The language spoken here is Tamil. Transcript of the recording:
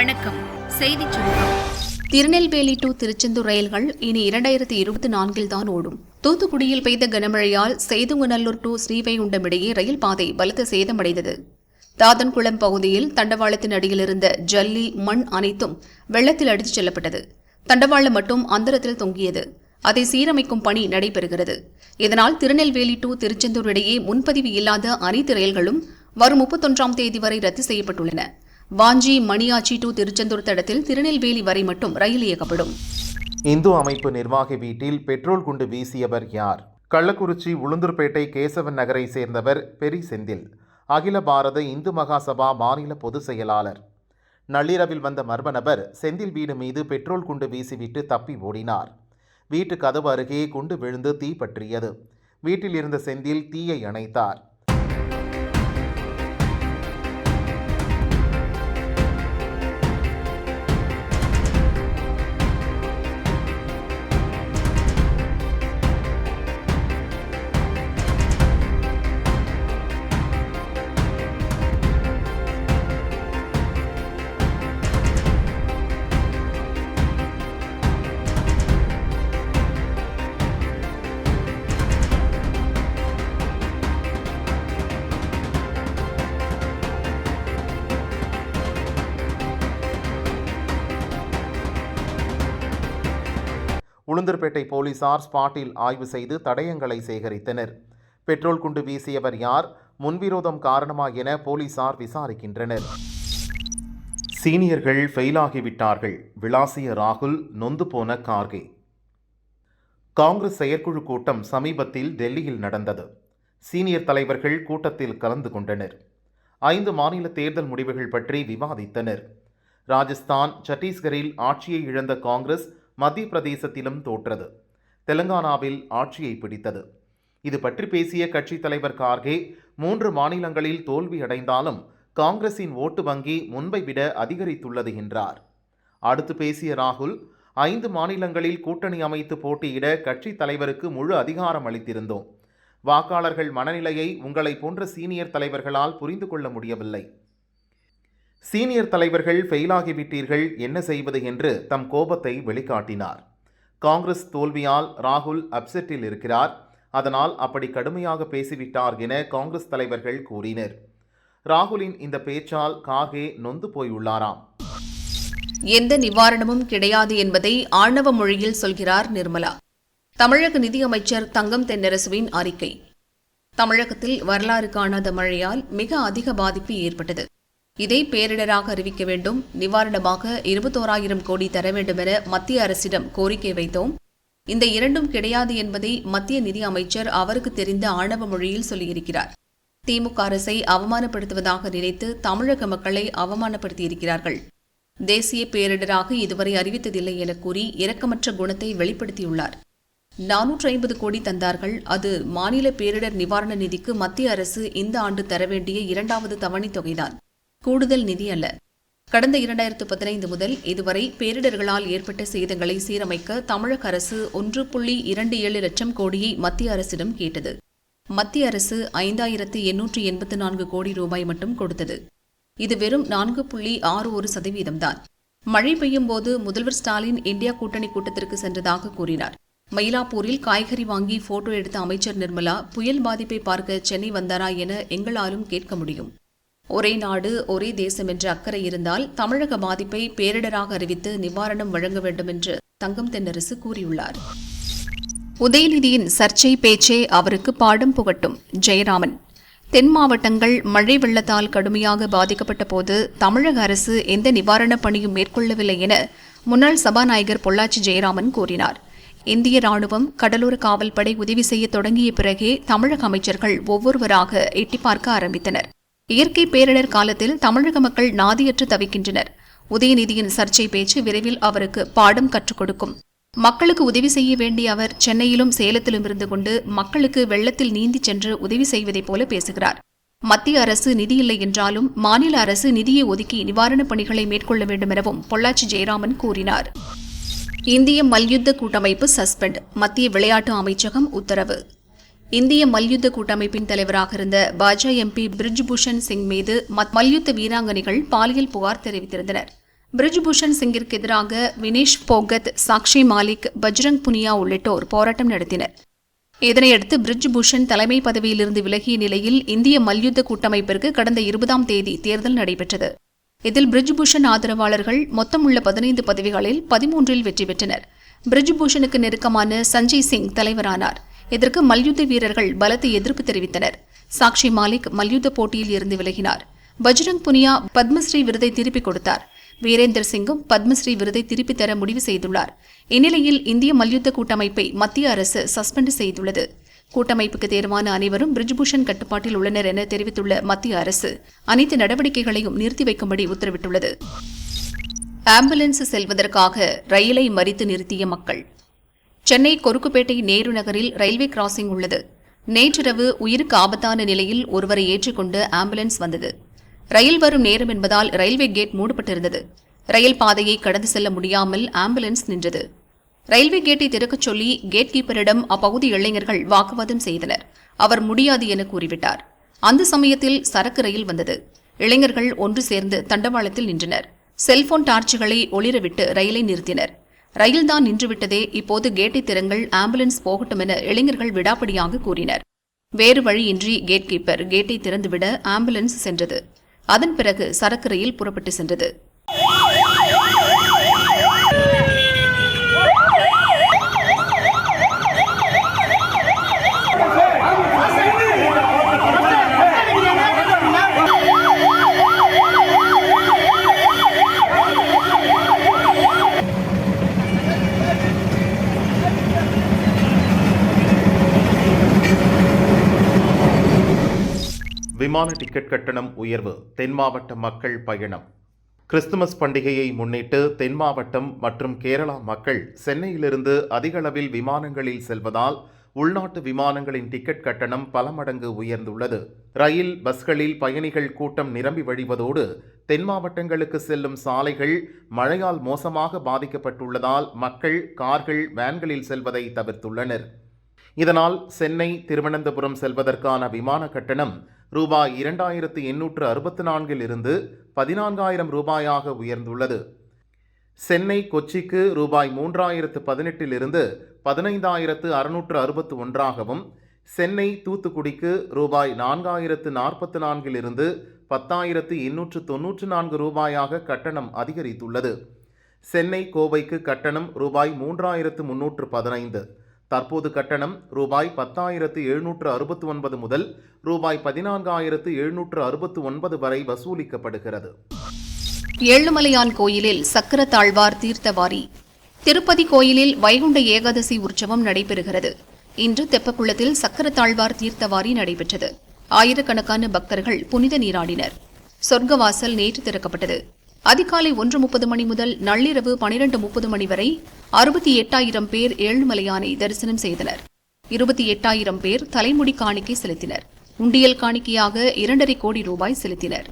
வணக்கம். செய்தி சுருக்கம். திருநெல்வேலி டு திருச்செந்தூர் ரயில்கள் இனி இரண்டாயிரத்தி இருபத்தி நான்கில் தான் ஓடும். தூத்துக்குடியில் பெய்த கனமழையால் செய்துங்குநல்லூர் டு ஸ்ரீவைகுண்டம் இடையே ரயில் பாதை பலத்த சேதமடைந்தது. தாதன்குளம் பகுதியில் தண்டவாளத்தின் அடியில் இருந்த ஜல்லி மண் அனைத்தும் வெள்ளத்தில் அடித்துச் செல்லப்பட்டது. தண்டவாளம் மட்டும் அந்தரத்தில் தொங்கியது. அதை சீரமைக்கும் பணி நடைபெறுகிறது. இதனால் திருநெல்வேலி டு திருச்செந்தூர் இடையே முன்பதிவு இல்லாத அனைத்து ரயில்களும் வரும் முப்பத்தொன்றாம் தேதி வரை ரத்து செய்யப்பட்டுள்ளன. வாஞ்சி மணியாச்சி டு திருச்செந்தூர் தடத்தில் திருநெல்வேலி வரை மட்டும் ரயில் இயக்கப்படும். இந்து அமைப்பு நிர்வாகி வீட்டில் பெட்ரோல் குண்டு வீசியவர் யார்? கள்ளக்குறிச்சி உளுந்தூர்பேட்டை கேசவன் நகரை சேர்ந்தவர் பெரி செந்தில். அகில பாரத இந்து மகாசபா மாநில பொதுச் செயலாளர். நள்ளிரவில் வந்த மர்ம நபர் செந்தில் வீடு மீது பெட்ரோல் குண்டு வீசிவிட்டு தப்பி ஓடினார். வீட்டு கதவு அருகே குண்டு விழுந்து தீ பற்றியது. வீட்டில் இருந்த செந்தில் தீயை அணைத்தார். உளுந்தூர்பேட்டை போலீசார் ஸ்பாட்டில் ஆய்வு செய்து தடயங்களை சேகரித்தனர். பெட்ரோல் குண்டு வீசியவர் யார்? முன்விரோதம் காரணமா என போலீசார் விசாரிக்கின்றனர். சீனியர்கள் ஃபெயிலாகிவிட்டார்கள். விளாசிய ராகுல் நொந்து போன கார்கே. காங்கிரஸ் செயற்குழு கூட்டம் சமீபத்தில் டெல்லியில் நடந்தது. சீனியர் தலைவர்கள் கூட்டத்தில் கலந்து கொண்டனர். ஐந்து மாநில தேர்தல் முடிவுகள் பற்றி விவாதித்தனர். ராஜஸ்தான் சத்தீஸ்கரில் ஆட்சியை இழந்த காங்கிரஸ் மத்திய பிரதேசத்திலும் தோற்றது. தெலங்கானாவில் ஆட்சியை பிடித்தது. இது பற்றி பேசிய கட்சித் தலைவர் கார்கே மூன்று மாநிலங்களில் தோல்வியடைந்தாலும் காங்கிரசின் ஓட்டு வங்கி முன்பை விட அதிகரித்துள்ளது என்றார். அடுத்து பேசிய ராகுல் ஐந்து மாநிலங்களில் கூட்டணி அமைத்து போட்டியிட கட்சித் தலைவருக்கு முழு அதிகாரம் அளித்திருந்தோம். வாக்காளர்கள் மனநிலையை உங்களை போன்ற சீனியர் தலைவர்களால் புரிந்து கொள்ள முடியவில்லை. சீனியர் தலைவர்கள் ஃபெயிலாகிவிட்டீர்கள் என்ன செய்வது என்று தம் கோபத்தை வெளிக்காட்டினார். காங்கிரஸ் தோல்வியால் ராகுல் அப்செட்டில் இருக்கிறார். அதனால் அப்படி கடுமையாக பேசிவிட்டார் என காங்கிரஸ் தலைவர்கள் கூறினர். ராகுலின் இந்த பேச்சால் கார்கே நொந்து போயுள்ளாராம். எந்த நிவாரணமும் கிடையாது என்பதை ஆணவ மொழியில் சொல்கிறார் நிர்மலா. தமிழக நிதியமைச்சர் தங்கம் தென்னரசுவின் அறிக்கை. தமிழகத்தில் வரலாறு காணாத மழையால் மிக அதிக பாதிப்பு ஏற்பட்டது. இதை பேரிடராக அறிவிக்க வேண்டும். நிவாரணமாக இருபத்தோராயிரம் கோடி தர வேண்டும் என மத்திய அரசிடம் கோரிக்கை வைத்தோம். இந்த இரண்டும் கிடையாது என்பதை மத்திய நிதி அமைச்சர் அவருக்கு தெரிந்த ஆணவ மொழியில் சொல்லியிருக்கிறார். திமுக அரசை அவமானப்படுத்துவதாக நினைத்து தமிழக மக்களை அவமானப்படுத்தியிருக்கிறார்கள். தேசிய பேரிடராக இதுவரை அறிவித்ததில்லை என கூறி இரக்கமற்ற குணத்தை வெளிப்படுத்தியுள்ளார். நானூற்று ஐம்பது கோடி தந்தார்கள். அது மாநில பேரிடர் நிவாரண நிதிக்கு மத்திய அரசு இந்த ஆண்டு தர வேண்டிய இரண்டாவது தவணைத் தொகைதான். கூடுதல் நிதி அல்ல. கடந்த இரண்டாயிரத்து பதினைந்து முதல் இதுவரை பேரிடர்களால் ஏற்பட்ட சேதங்களை சீரமைக்க தமிழக அரசு ஒன்று புள்ளி இரண்டு ஏழு லட்சம் கோடியை மத்திய அரசிடம் கேட்டது. மத்திய அரசு ஐந்தாயிரத்து எண்ணூற்று எண்பத்து நான்கு கோடி ரூபாய் மட்டும் கொடுத்தது. இது வெறும் நான்கு புள்ளி ஆறு ஒரு சதவீதம்தான் மழை பெய்யும் போது முதல்வர் ஸ்டாலின் இந்தியா கூட்டணி கூட்டத்திற்கு சென்றதாக கூறினார். மயிலாப்பூரில் காய்கறி வாங்கி போட்டோ எடுத்த அமைச்சர் நிர்மலா புயல் பாதிப்பை பார்க்க சென்னை வந்தாரா என எங்களாலும் கேட்க முடியும். ஒரே நாடு ஒரே தேசம் என்ற அக்கறை இருந்தால் தமிழக பாதிப்பை பேரிடராக அறிவித்து நிவாரணம் வழங்க வேண்டும் என்று தங்கம் தென்னரசு கூறியுள்ளார். உதயநிதியின் சர்ச்சை பேச்சே அவருக்கு பாடம் புகட்டும். ஜெயராமன் தென் மாவட்டங்கள் மழை வெள்ளத்தால் கடுமையாக பாதிக்கப்பட்ட போது தமிழக அரசு எந்த நிவாரணப் பணியும் மேற்கொள்ளவில்லை என முன்னாள் சபாநாயகர் பொள்ளாச்சி ஜெயராமன் கூறினார். இந்திய ராணுவம் கடலோர காவல்படை உதவி செய்ய தொடங்கிய பிறகே தமிழக அமைச்சர்கள் ஒவ்வொருவராக எட்டி பார்க்க ஆரம்பித்தனர். இயற்கை பேரிடர் காலத்தில் தமிழக மக்கள் நாதியற்று தவிக்கின்றனர். உதயநிதியின் சர்ச்சை பேச்சு விரைவில் அவருக்கு பாடம் கற்றுக் கொடுக்கும். மக்களுக்கு உதவி செய்ய வேண்டிய அவர் சென்னையிலும் சேலத்திலும் இருந்து கொண்டு மக்களுக்கு வெள்ளத்தில் நீந்திச் சென்று உதவி செய்வதைப் போல பேசுகிறார். மத்திய அரசு நிதி இல்லை என்றாலும் மாநில அரசு நிதியை ஒதுக்கி நிவாரணப் பணிகளை மேற்கொள்ள வேண்டும் எனவும் பொள்ளாச்சி ஜெயராமன் கூறினார். இந்திய மல்யுத்த கூட்டமைப்பு சஸ்பெண்ட். மத்திய விளையாட்டு அமைச்சகம் உத்தரவு. இந்திய மல்யுத்த கூட்டமைப்பின் தலைவராக இருந்த பாஜா எம்பி பிரிஜ்பூஷன் சிங் மீது மல்யுத்த வீராங்கனைகள் பாலியல் புகார் தெரிவித்திருந்தனர். பிரிஜ்பூஷன் சிங்கிற்கு எதிராக வினேஷ் போகத் சாக்ஷி மாலிக் பஜ்ரங் புனியா உள்ளிட்டோர் போராட்டம் நடத்தினர். இதனையடுத்து பிரிஜ்பூஷன் தலைமை பதவியிலிருந்து விலகிய நிலையில் இந்திய மல்யுத்த கூட்டமைப்பிற்கு கடந்த இருபதாம் தேதி தேர்தல் நடைபெற்றது. இதில் பிரிஜ்பூஷன் ஆதரவாளர்கள் மொத்தம் உள்ள பதினைந்து பதவிகளில் பதிமூன்றில் வெற்றி பெற்றனர். பிரிஜ்பூஷனுக்கு நெருக்கமான சஞ்சய் சிங் தலைவரானார். இதற்கு மல்யுத்த வீரர்கள் பலத்த எதிர்ப்பு தெரிவித்தனர். சாக்ஷி மாலிக் மல்யுத்த போட்டியில் இருந்து விலகினார். பஜ்ரங் புனியா பத்மஸ்ரீ விருதை திருப்பிக் கொடுத்தார். வீரேந்தர் சிங்கும் பத்மஸ்ரீ விருதை திருப்பித் தர முடிவு செய்துள்ளார். இந்நிலையில் இந்திய மல்யுத்த கூட்டமைப்பை மத்திய அரசு சஸ்பெண்ட் செய்துள்ளது. கூட்டமைப்புக்கு தேர்வான அனைவரும் பிரிஜ்பூஷன் கட்டுப்பாட்டில் உள்ளனர் என தெரிவித்துள்ள மத்திய அரசு அனைத்து நடவடிக்கைகளையும் நிறுத்தி வைக்கும்படி உத்தரவிட்டுள்ளது. ஆம்புலன்ஸ் செல்வதற்காக ரயிலை மறித்து நிறுத்திய மக்கள் சென்னை கொருக்குப்பேட்டை நேரு நகரில் ரயில்வே கிராசிங் உள்ளது. நேற்றிரவு உயிருக்கு ஆபத்தான நிலையில் ஒருவரை ஏற்றிக்கொண்டு ஆம்புலன்ஸ் வந்தது. ரயில் வரும் நேரம் என்பதால் ரயில்வே கேட் மூடப்பட்டிருந்தது. ரயில் பாதையை கடந்து செல்ல முடியாமல் ஆம்புலன்ஸ் நின்றது. ரயில்வே கேட்டை திறக்கச் சொல்லி கேட் கீப்பரிடம் அப்பகுதி இளைஞர்கள் வாக்குவாதம் செய்தனர். அவர் முடியாது என கூறிவிட்டார். அந்த சமயத்தில் சரக்கு ரயில் வந்தது. இளைஞர்கள் ஒன்று சேர்ந்து தண்டவாளத்தில் நின்றனர். செல்போன் டார்ச்சுகளை ஒளிரவிட்டு ரயிலை நிறுத்தினர். ரயில்தான் நின்றுவிட்டதே இப்போது கேட்டை திறங்கள் ஆம்புலன்ஸ் போகட்டும் என இளைஞர்கள் விடாப்படியாக கூறினர். வேறு வழியின்றி கேட் கீப்பர் கேட்டை திறந்துவிட ஆம்புலன்ஸ் சென்றது. அதன் பிறகு சரக்கு ரயில் புறப்பட்டு சென்றது. விமான டிக்கெட் கட்டணம் உயர்வு தென் மாவட்ட மக்கள் பயணம். கிறிஸ்துமஸ் பண்டிகையை முன்னிட்டு தென் மாவட்டம் மற்றும் கேரளா மக்கள் சென்னையிலிருந்து அதிகளவில் விமானங்களில் செல்வதால் உள்நாட்டு விமானங்களின் டிக்கெட் கட்டணம் பல மடங்கு உயர்ந்துள்ளது. ரயில் பஸ்களில் பயணிகள் கூட்டம் நிரம்பி வழிவதோடு தென் மாவட்டங்களுக்கு செல்லும் சாலைகள் மழையால் மோசமாக பாதிக்கப்பட்டுள்ளதால் மக்கள் கார்கள் வேன்களில் செல்வதை தவிர்த்துள்ளனர். இதனால் சென்னை திருவனந்தபுரம் செல்வதற்கான விமான கட்டணம் ரூபாய் இரண்டாயிரத்து எண்ணூற்று அறுபத்து நான்கில் இருந்து பதினான்காயிரம் ரூபாயாக உயர்ந்துள்ளது. சென்னை கொச்சிக்கு ரூபாய் மூன்றாயிரத்து பதினெட்டிலிருந்து பதினைந்தாயிரத்து அறுநூற்று அறுபத்து ஒன்றாகவும் சென்னை தூத்துக்குடிக்கு ரூபாய் நான்காயிரத்து நாற்பத்து நான்கிலிருந்து பத்தாயிரத்து எண்ணூற்று தொன்னூற்று நான்கு ரூபாயாக கட்டணம் அதிகரித்துள்ளது. சென்னை கோவைக்கு கட்டணம் ரூபாய் மூன்றாயிரத்து முன்னூற்று பதினைந்து. தற்போது கட்டணம் ரூபாய் பத்தாயிரத்து எழுநூற்று அறுபத்து ஒன்பது முதல் ரூபாய் பதினான்காயிரத்து எழுநூற்று அறுபத்து ஒன்பது வரை வசூலிக்கப்படுகிறது. ஏழுமலையான் கோயிலில் சக்கர தாழ்வார் தீர்த்தவாரி. திருப்பதி கோயிலில் வைகுண்ட ஏகாதசி உற்சவம் நடைபெறுகிறது. இன்று தெப்பக்குளத்தில் சக்கர தாழ்வார் தீர்த்தவாரி நடைபெற்றது. ஆயிரக்கணக்கான பக்தர்கள் புனித நீராடினர். சொர்க்கவாசல் நேற்று திறக்கப்பட்டது. அதிகாலை ஒன்று முப்பது மணி முதல் நள்ளிரவு பனிரெண்டு முப்பது மணி வரை அறுபத்தி எட்டாயிரம் பேர் ஏழுமலையானை தரிசனம் செய்தனர். இருபத்தி எட்டாயிரம் பேர் தலைமுடி காணிக்கை செலுத்தினர். உண்டியல் காணிக்கையாக இரண்டரை கோடி ரூபாய் செலுத்தினர்.